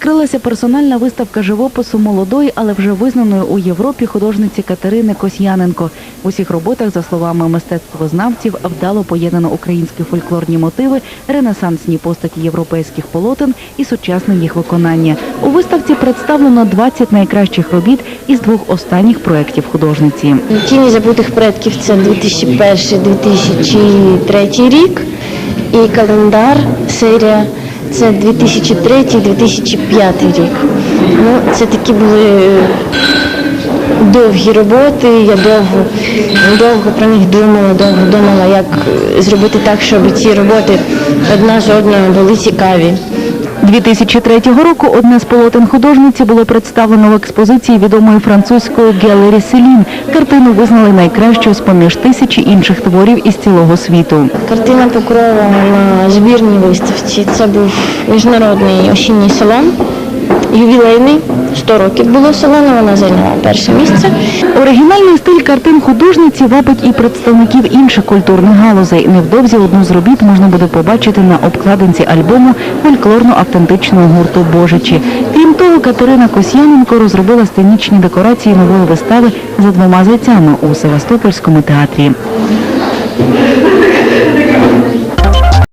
Відкрилася персональна виставка живопису молодої, але вже визнаної у Європі художниці Катерини Косьяненко. В усіх роботах, за словами мистецтвознавців, вдало поєднано українські фольклорні мотиви, ренесансні постаті європейських полотен і сучасне їх виконання. У виставці представлено 20 найкращих робіт із двох останніх проєктів художниці. Тіні забутих предків це 2001-2003 рік. І календар серія це 2003-2005 рік. Ну, це такі були довгі роботи. Я довго, довго про них думала, довго думала, як е, зробити так, щоб ці роботи одна з одною були цікаві. 2003 року одне з полотен художниці було представлено в експозиції відомої французької Гелері Селін. Картину визнали найкращою з поміж тисячі інших творів із цілого світу. Картина Покрова на збірній виставці. Це був міжнародний осінній салон, ювілейний. 100 років було салону, вона зайняла перше місце. Оригінальний стиль картин художниці вабить і представників інших культурних галузей. Невдовзі одну з робіт можна буде побачити на обкладинці альбому фольклорно-автентичного гурту Божичі. Крім того, Катерина Косьяненко розробила сценічні декорації нової вистави за двома зайцями у Севастопольському театрі.